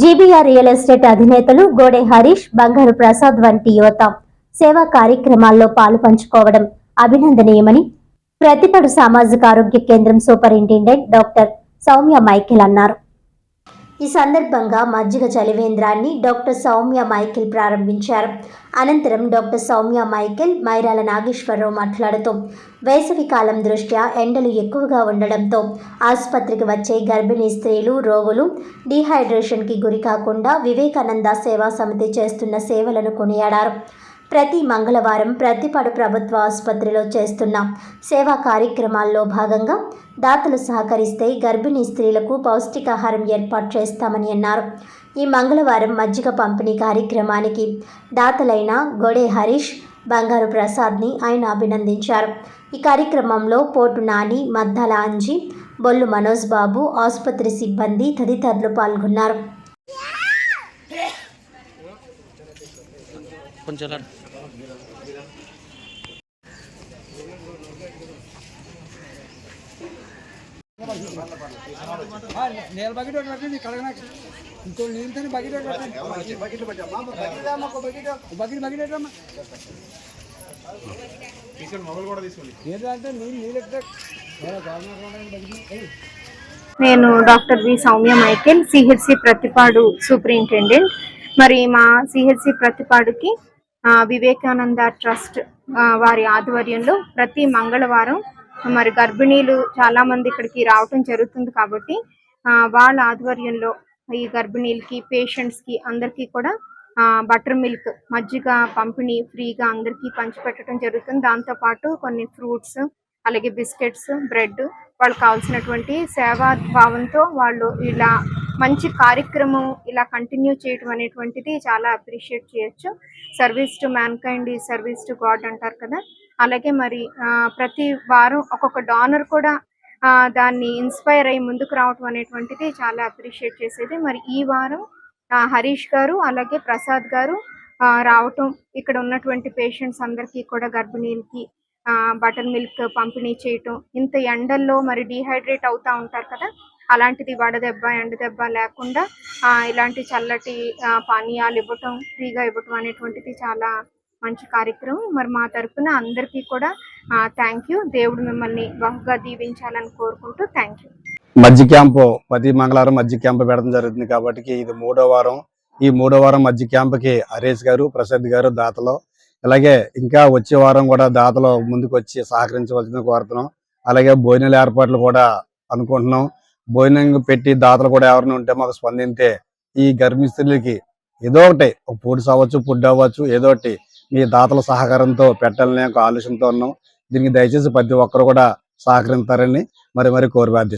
GBR real estate అధినేతలు గోడే హరీష్ బంగారు ప్రసాద్ వంటి యువత సేవా కార్యక్రమాల్లో పాలు పంచుకోవడం అభినందనీయమని ప్రతిపడు సామాజిక ఆరోగ్య కేంద్రం సూపరింటెండెంట్ డాక్టర్ సౌమ్య మైకేల్ అన్నారు. ఈ సందర్భంగా మజ్జిగ చలివేంద్రాన్ని డాక్టర్ సౌమ్య మైకేల్ ప్రారంభించారు. అనంతరం డాక్టర్ సౌమ్య మైకేల్ మైరాల నాగేశ్వరరావు మాట్లాడుతూ వేసవికాలం దృష్ట్యా ఎండలు ఎక్కువగా ఉండడంతో ఆసుపత్రికి వచ్చే గర్భిణీ స్త్రీలు రోగులు డీహైడ్రేషన్కి గురి కాకుండా వివేకానంద సేవా సమితి చేస్తున్న సేవలను కొనియాడారు. ప్రతి మంగళవారం ప్రతిపాడు ప్రభుత్వ ఆసుపత్రిలో చేస్తున్న సేవా కార్యక్రమాల్లో భాగంగా దాతలు సహకరిస్తే గర్భిణీ స్త్రీలకు పౌష్టికాహారం ఏర్పాటు చేస్తామని అన్నారు. ఈ మంగళవారం మజ్జిగ పంపిణీ కార్యక్రమానికి దాతలైన గొడే హరీష్ బంగారు ప్రసాద్ని ఆయన అభినందించారు. ఈ కార్యక్రమంలో పోటు నాని మద్దాల అంజి బొల్లు మనోజ్ బాబు ఆసుపత్రి సిబ్బంది తదితరులు పాల్గొన్నారు. బకెట్ ఒకటి పెట్టండి కడగనాక ఇంకో నీళ్ళతో బకెట్ ఒకటి పెట్టండి. బకెట్ బకెట్ బకెట్ పెట్టమ్మా. ఏంటంటే నీళ్ళు నీళ్ళు ఎక్కడ? నేను doctor V Soumya Michael CHC Prathipadu superintendent. మరి మా సిహెచ్సి ప్రతిపాడుకి వివేకానంద ట్రస్ట్ వారి ఆధ్వర్యంలో ప్రతి మంగళవారం మరి గర్భిణీలు చాలా మంది ఇక్కడికి రావటం జరుగుతుంది కాబట్టి ఆ, వాళ్ళ ఆధ్వర్యంలో ఈ గర్భిణీలకి పేషెంట్స్కి అందరికీ కూడా బటర్ మిల్క్ మజ్జిగ పంపిణీ ఫ్రీగా అందరికీ పంచిపెట్టడం జరుగుతుంది. దాంతో పాటు కొన్ని ఫ్రూట్స్ అలాగే బిస్కెట్స్ బ్రెడ్ వాళ్ళకి కావాల్సినటువంటి సేవా భావంతో వాళ్ళు ఇలా మంచి కార్యక్రమం ఇలా కంటిన్యూ చేయటం అనేటువంటిది చాలా అప్రిషియేట్ చేయొచ్చు. సర్వీస్ టు మ్యాన్ కైండ్ ఈ సర్వీస్ టు గాడ్ అంటారు కదా. అలాగే మరి ప్రతి వారం ఒక్కొక్క డానర్ కూడా దాన్ని ఇన్స్పైర్ అయ్యి ముందుకు రావటం అనేటువంటిది చాలా అప్రిషియేట్ చేసేది. మరి ఈ వారం హరీష్ గారు అలాగే ప్రసాద్ గారు రావటం ఇక్కడ ఉన్నటువంటి పేషెంట్స్ అందరికీ కూడా గర్భిణీలకి బటర్ మిల్క్ పంపిణీ చేయటం ఇంత ఎండల్లో మరి డీహైడ్రేట్ అవుతా ఉంటారు కదా. అలాంటిది వడదెబ్బ ఎండదెబ్బ లేకుండా ఇలాంటి చల్లటి పానీయాలు ఇవ్వటం ఫ్రీగా ఇవ్వటం అనేటువంటిది చాలా మంచి కార్యక్రమం. మరి మా తరపున అందరికీ కూడా థ్యాంక్ యూ దేవుడు మిమ్మల్ని బహుగా దీవించాలని కోరుకుంటూ థ్యాంక్ యూ మధ్య క్యాంపు ప్రతి మంగళవారం మధ్య క్యాంపు పెడడం జరుగుతుంది కాబట్టి ఇది మూడో వారం. ఈ మూడో వారం మధ్య క్యాంపుకి హరీష్ గారు ప్రసాద్ గారు దాతలు. అలాగే ఇంకా వచ్చే వారం కూడా దాతలు ముందుకు వచ్చి సహకరించవలసింది కోరుతున్నాం. అలాగే భోజనాల ఏర్పాట్లు కూడా అనుకుంటున్నాం. భోజనం పెట్టి దాతలు కూడా ఎవరిని ఉంటే మాకు స్పందింతే ఈ గర్భిణీ స్త్రీలకి ఏదో ఒకటి ఒక ఫుడ్స్ అవ్వచ్చు ఫుడ్ అవ్వచ్చు ఏదో ఒకటి మీ దాతల సహకారంతో పెట్టాలనే ఒక ఆలోచనతో ఉన్నాం. దీనికి దయచేసి ప్రతి ఒక్కరు కూడా సహకరించారని మరి మరి కోరి